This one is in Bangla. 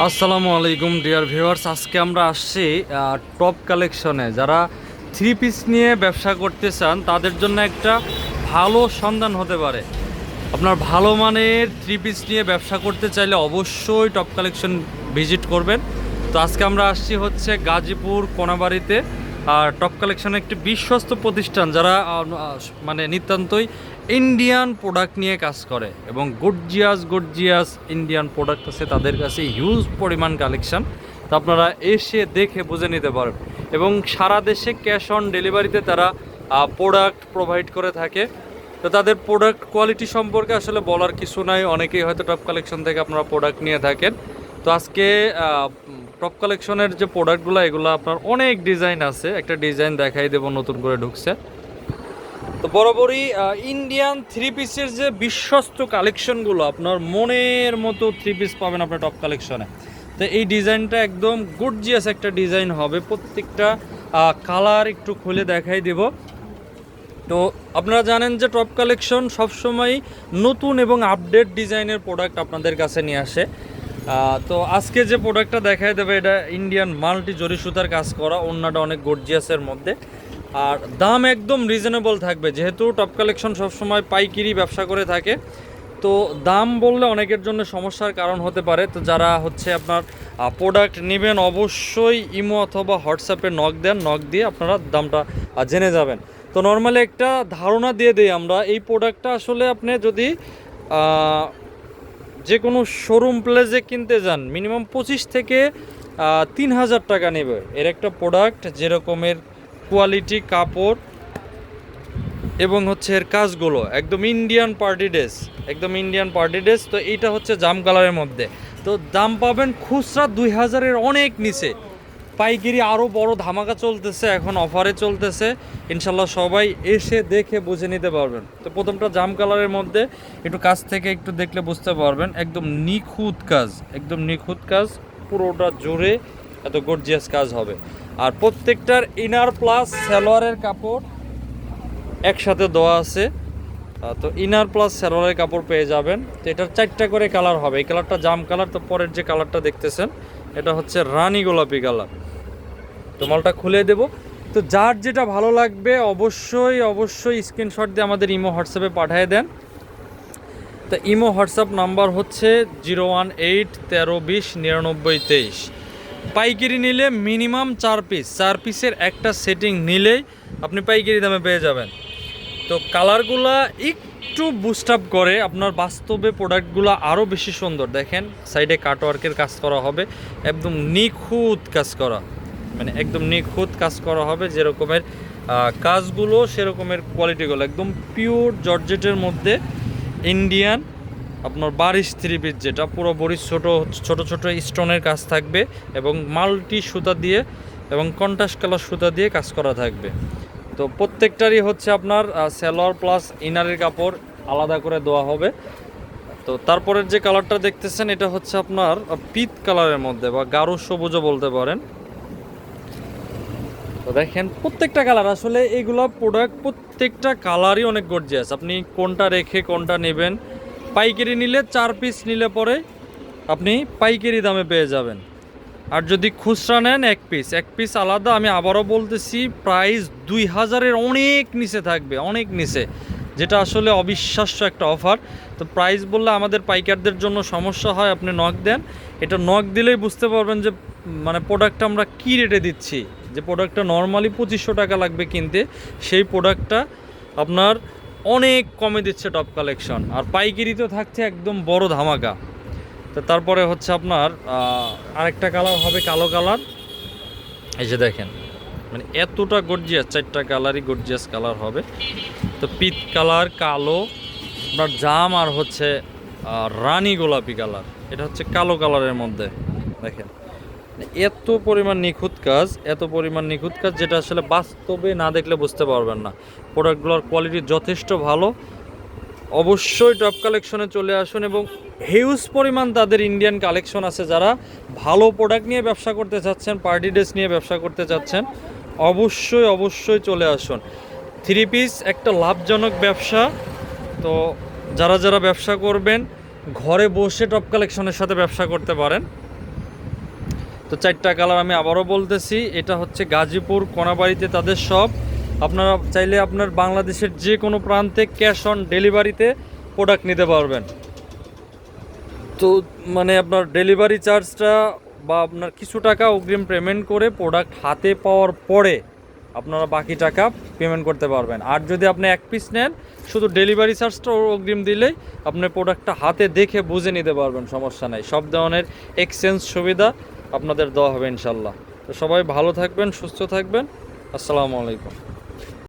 আসসালামু আলাইকুম ডিয়ার ভিউয়ার্স আজকে আমরা আসছি টপ কালেকশনে যারা থ্রি পিস নিয়ে ব্যবসা করতে চান, তাদের জন্য একটা ভালো সন্ধান হতে পারে। আপনার ভালো মানের থ্রি পিস নিয়ে ব্যবসা করতে চাইলে অবশ্যই টপ কালেকশন ভিজিট করবেন। তো আজকে আমরা আসছি হচ্ছে গাজীপুর কোনাবাড়িতে। আর টপ কালেকশন একটি বিশ্বস্ত প্রতিষ্ঠান, যারা মানে নিতান্তই ইন্ডিয়ান প্রোডাক্ট নিয়ে কাজ করে এবং গর্জিয়াস গর্জিয়াস ইন্ডিয়ান প্রোডাক্ট আছে তাদের কাছে হিউজ পরিমাণ কালেকশন তা আপনারা এসে দেখে বুঝে নিতে পারেন এবং সারা দেশে ক্যাশ অন ডেলিভারিতে তারা প্রোডাক্ট প্রোভাইড করে থাকে। তো তাদের প্রোডাক্ট কোয়ালিটি সম্পর্কে আসলে বলার কিছু নাই। অনেকেই হয়তো টপ কালেকশন থেকে আপনারা প্রোডাক্ট নিয়ে থাকেন। তো আজকে টপ কালেকশনের যে প্রোডাক্টগুলো এগুলো আপনার অনেক ডিজাইন আছে। একটা ডিজাইন দেখাই দেবো, নতুন করে ঢুকছে। তো বরাবরই ইন্ডিয়ান থ্রি পিসের যে বিশ্বস্ত কালেকশনগুলো আপনার মনের মতো থ্রি পিস পাবেন আপনার টপ কালেকশনে তো এই ডিজাইনটা একদম গুডজিয়াস একটা ডিজাইন হবে। প্রত্যেকটা কালার একটু খুলে দেখাই দেব। তো আপনারা জানেন যে টপ কালেকশন সবসময় নতুন এবং আপডেট ডিজাইনের প্রোডাক্ট আপনাদের কাছে নিয়ে আসে। তো আজকে যে প্রোডাক্টটা দেখাই দেবে, এটা ইন্ডিয়ান মাল্টি জরি সুতার কাজ করা অন্যটা অনেক গর্জিয়াসের মধ্যে। আর দাম একদম রিজনেবল থাকবে। যেহেতু টপ কালেকশন সবসময় পাইকিরি ব্যবসা করে থাকে, তো দাম বললে অনেকের জন্য সমস্যার কারণ হতে পারে। তো যারা হচ্ছে আপনার প্রোডাক্ট নেবেন, অবশ্যই ইমো অথবা হোয়াটসঅ্যাপে নক দেন। নক দিয়ে আপনারা দামটা জেনে যাবেন। তো নর্মালি একটা ধারণা দিয়ে দিই আমরা, এই প্রোডাক্টটা আসলে আপনি যদি যে কোনো শোরুম প্লেসে কিনতে যান মিনিমাম পঁচিশ থেকে তিন হাজার টাকা নেবে। এর একটা প্রোডাক্ট যেরকমের কোয়ালিটি কাপড় এবং হচ্ছে এর কাজগুলো, একদম ইন্ডিয়ান পার্টি ড্রেস একদম ইন্ডিয়ান পার্টি ড্রেস তো এইটা হচ্ছে জাম কালারের মধ্যে। তো দাম পাবেন খুচরা দুই হাজারের অনেক নিচে। পাইকারি আরও বড় ধামাকা চলতেছে, এখন অফারে চলতেছে। ইনশাল্লাহ সবাই এসে দেখে বুঝে নিতে পারবেন। তো প্রথমটা জাম কালারের মধ্যে, একটু কাছ থেকে একটু দেখলে বুঝতে পারবেন। একদম নিখুঁত কাজ, একদম নিখুঁত কাজ, পুরোটা জোরে এত গর্জিয়াস কাজ হবে। আর প্রত্যেকটার ইনার প্লাস সালোয়ারের কাপড় একসাথে দেওয়া আছে। তো ইনার প্লাস স্যালোয়ারের কাপড় পেয়ে যাবেন। তো এটার চারটা করে কালার হবে। এই কালারটা জাম কালার তো পরের যে কালারটা দেখতেছেন, এটা হচ্ছে রানী গোলাপি কালার তো মালটা খুলে দেব। তো যার যেটা ভালো লাগবে, অবশ্যই অবশ্যই স্ক্রিনশট দিয়ে আমাদের ইমো হোয়াটসঅ্যাপে পাঠিয়ে দেন। তো ইমো হোয়াটসঅ্যাপ নাম্বার হচ্ছে জিরো ওয়ান এইট তেরো বিশ নিরানব্বই তেইশ। পাইকারি নিলে মিনিমাম চার পিস। চার পিসের একটা সেটিং নিলেই আপনি পাইকারি দামে পেয়ে যাবেন। তো কালারগুলা একটু বুস্ট আপ করে আপনার বাস্তবে প্রোডাক্টগুলো আরও বেশি সুন্দর। দেখেন সাইডে কাটওয়ার্কের কাজ করা হবে, একদম নিখুঁত কাজ করা। মানে একদম নিখুঁত কাজ করা হবে যেরকমের কাজগুলো সেরকমের কোয়ালিটিগুলো একদম পিওর জর্জেটের মধ্যে ইন্ডিয়ান আপনার বারিশ থ্রি যেটা, পুরো বড়ি ছোট ছোট ছোট স্টোনের কাজ থাকবে এবং মাল্টি সুতা দিয়ে এবং কন্টাস কালার সুতা দিয়ে কাজ করা থাকবে। তো প্রত্যেকটারই হচ্ছে আপনার সেলোয়ার প্লাস ইনারের কাপড় আলাদা করে দেওয়া হবে। তো তারপরের যে কালারটা দেখতেছেন, এটা হচ্ছে আপনার পিত কালারের মধ্যে বা গাঢ় সবুজও বলতে পারেন। তো দেখেন, প্রত্যেকটা কালার, আসলে এইগুলো প্রোডাক্ট প্রত্যেকটা কালারই অনেক গর্জিয়াস আপনি কোনটা রেখে কোনটা নেবেন পাইকারি নিলে চার পিস নিলে পরে আপনি পাইকারি দামে পেয়ে যাবেন। আর যদি খুচরা নেন এক পিস এক পিস আলাদা। আমি আবারও বলতেছি প্রাইস দুই হাজারের অনেক নিচে থাকবে, অনেক নিচে। যেটা আসলে অবিশ্বাস্য একটা অফার তো প্রাইস বললে আমাদের পাইকারদের জন্য সমস্যা হয়, আপনি নখ দেন। এটা নখ দিলেই বুঝতে পারবেন যে মানে প্রোডাক্টটা আমরা কী রেটে দিচ্ছি। যে প্রোডাক্টটা নর্মালি পঁচিশশো টাকা লাগবে কিনতে, সেই প্রোডাক্টটা আপনার অনেক কমে দিচ্ছে টপ কালেকশন আর পাইকারিতে থাকছে একদম বড় ধামাকা। তো তারপরে হচ্ছে আপনার আরেকটা কালার হবে কালো কালার এই যে দেখেন মানে এতটা গর্জিয়াস চারটা কালারই গর্জিয়াস কালার হবে। তো পিত কালার কালো, আপনার জাম আর হচ্ছে রানী গোলাপি কালার এটা হচ্ছে কালো কালারের মধ্যে। দেখেন। এত পরিমাণ নিখুঁত কাজ, এত পরিমাণ নিখুঁত কাজ যেটা আসলে বাস্তবে না দেখলে বুঝতে পারবেন না। প্রোডাক্টগুলোর কোয়ালিটি যথেষ্ট ভালো। অবশ্যই টপ কালেকশনে চলে আসুন এবং হিউজ পরিমাণ তাদের ইন্ডিয়ান কালেকশন আছে যারা ভালো প্রোডাক্ট নিয়ে ব্যবসা করতে চাচ্ছেন পার্টি ড্রেস নিয়ে ব্যবসা করতে চাচ্ছেন, অবশ্যই অবশ্যই চলে আসুন। থ্রি পিস একটা লাভজনক ব্যবসা। তো যারা যারা ব্যবসা করবেন, ঘরে বসে টপ কালেকশনের সাথে ব্যবসা করতে পারেন। তো চারটা কালার আমি আবারও বলতেছি। এটা হচ্ছে গাজীপুর, কোনাবাড়িতে তাদের সব। আপনারা চাইলে আপনার বাংলাদেশের যে কোনো প্রান্তে ক্যাশ অন ডেলিভারিতে প্রোডাক্ট নিতে পারবেন। তো মানে আপনার ডেলিভারি চার্জটা বা আপনার কিছু টাকা অগ্রিম পেমেন্ট করে প্রোডাক্ট হাতে পাওয়ার পরে আপনারা বাকি টাকা পেমেন্ট করতে পারবেন। আর যদি আপনি এক পিস নেন, শুধু ডেলিভারি চার্জটা অগ্রিম দিলেই আপনি প্রোডাক্টটা হাতে দেখে বুঝে নিতে পারবেন, সমস্যা নাই। সব ধরনের এক্সচেঞ্জ সুবিধা আপনাদের দেওয়া হবে ইনশাল্লাহ তো সবাই ভালো থাকবেন সুস্থ থাকবেন। আসসালামু আলাইকুম।